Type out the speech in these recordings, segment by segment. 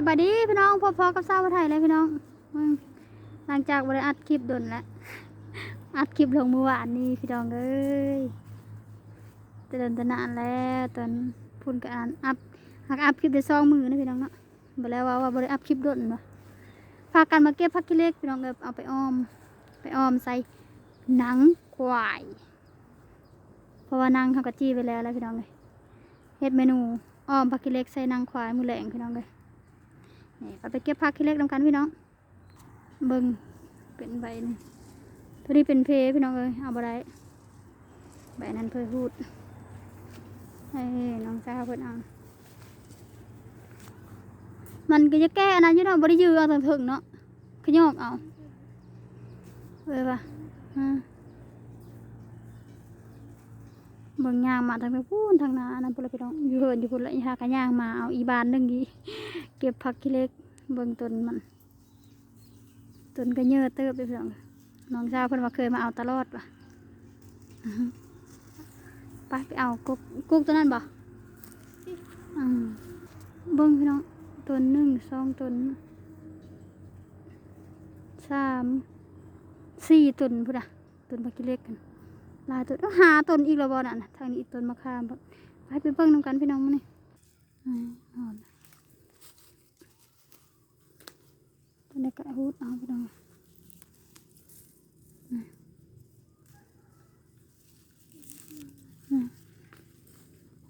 สบายดีพี่น้องพอๆกับเศร้าวไทยเลยพี่น้องหลังจากบริอัดคลิปดนแล้วอัดคลิปลงเมื่อวานนี้พี่น้องเอ้ยจะเดินตนานแล้วตอนพุ่นกับอันอัพหักอัพคลิปได้สองมือนะพี่น้องเนาะบอกแล้วว่าว่าบริอัพคลิปดนวะพากันมาเก็บผักขี้เล็กพี่น้องเอ้ยเอาไปอ้อม ไปอ้อมใส่หนังควายเพราะว่านังเขากะจี้ไปแล้วแล้วพี่น้องเลยเฮ็ดเมนูอ้อมผักขี้เล็กใส่หนังควายมือแหลงพี่น้องเลย นี่เอาไปเก็บผักขี้เล็กนำกันพี่น้อง เบิ่งเป็นใบนี่ตัวนี้เป็นเพพี่น้องเอ้ยเอาบ่ได้ใบนั้นเพยพูดให้น้องสาวเพิ่อนเอามันก็จะแก้อันนั้นอยู่เนาะบ่ได้ยื้อเอาถึงๆเนาะขยอกเอาเอ้ยว่ะอ่า เบิ่งย่างมาทางไปพูนทางนาอันนั้นพุ่นละพี่น้องอยู่เหินอยู่พุ่นละอีหากะย่างมาเอาอีบานหนึงอีเก็บผักขี้เล็กเบิ่งต้นมันต้นก็เยอะเติบไปเพื่อนน้องชาวเพิ่นว่าเคยมาเอาตลอดว่ะไปไปเอากุ๊กกุ๊กตัวนั้นบ่เบิ่งพี่น้องต้นหนึ่งสองต้นสามสี่ต้นพุ่นอะต้นผักขี้เล็กกัน ลายต้นหาต้นอีกแล้วบ่น่ะนะทางนี้อีกต้นมะขามบ่ไปไปเบิ่งนำกันพี่น้องมื้อนี้อืมเอาล่ะตอนนี้ก็ฮูดเอาไปดู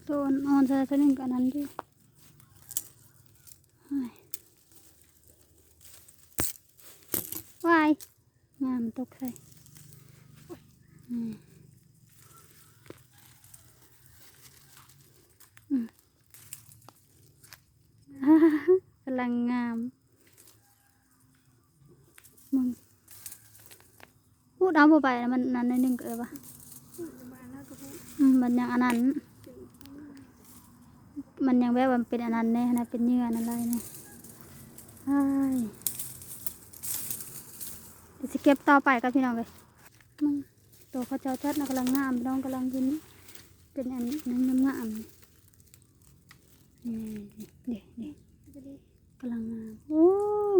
ตัวอ่อนใส่ตัวนึงกับนั้นดิวายงามตกใส่อืมอืม กำ ลังงามมึงพูดเอาบ่ไปนะมันนั่นในหนึ่งเออปะอืมมันยังอันนั้น มันยังแบบว่ามันเป็นอันนั้นเนี่ยนะเป็นเยื่ออันอะไรเนี่ยใช่เดี๋ยวจะเก็บต่อไปกับพี่น้องเลยมึงตัวเขาเจ้าชัดนะกำลังงามน้องกำลังกินเป็นอันนั้นงามงามๆนี่เด็กเด็ กำลังงามโอ้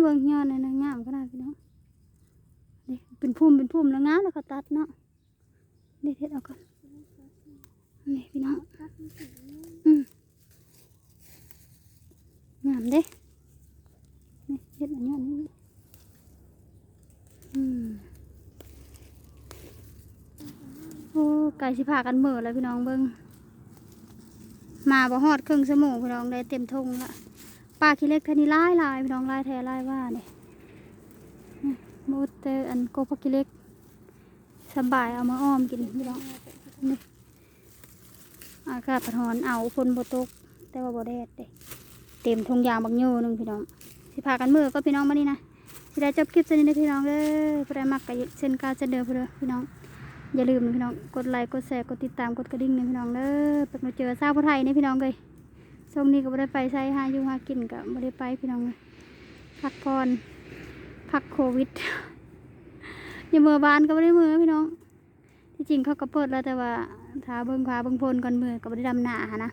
เบิ่งยอดนี่นะงามขนาดพี่น้องนี่เป็นพุ่มเป็นพุ่มแล้วงามแล้วเขาตัดเนาะเด็ดเด็ดเอาก่อนนี่พี่น้องอืมงามเด้นี่เห็ดอันนี้อันนี้อืมโอ้ไก่สิพากันเหม่อแล้วพี่น้องเบิ้งมาบ่ฮอดครึ่งชั่วโมงพี่น้องได้เต็มทงละ ปลาขี้เล็กเท่านี้ลายลายพี่น้องหลายแท้หลายว่าเนี่ยโมเตอร์อันโกพักกิเล็กสบายเอามาอ้อมกินพี่น้องนี่อากาศร้อนเอาฝนบตก แต่ว่าบ่แดดเด้เต็มทงยางบักโยหนึงพี่น้องสิพากันมือก็พี่น้องมานี่นะสิได้จบคลิปเส้นนี้นะพี่น้องเด้อผู้ใดมักก็เช่นกาเช่นเดิมเพื่อพี่น้องอย่าลืมนะพี่น้องกดไลค์กดแชร์กดติดตามกดกระดิ่งนะพี่น้องเด้อเป็นมาเจอสาวผู้ไทยนี่พี่น้องเลย ช่วงนี้ก็บ่ได้ไปใช้หายู่หากินก็บ่ได้ไปพี่น้องเลยพักผ่อนพักโควิดอย่าเมื่อบานก็ไม่ได้มือพี่น้อง ที่จริงเขาก็เปิดแล้วแต่ว่าถ้าเบิ่งขวาเบิ่งพลก่อนเมื่อก็ไม่ได้ดำหนาหั้นะ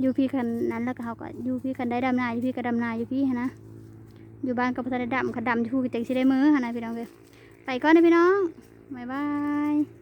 อยู่พี่คันนั้นแล้วเขาก็อยู่พี่คันได้ดำหนาอยู่พี่ก็ดำหนาอยู่พี่หั้นะอยู่บ้านก็บ่ทันได้ดำคันดำอยู่พี่จังสิได้มือหั้นนะพี่น้องเลยไปก่อนนะพี่น้องบ๊ายบาย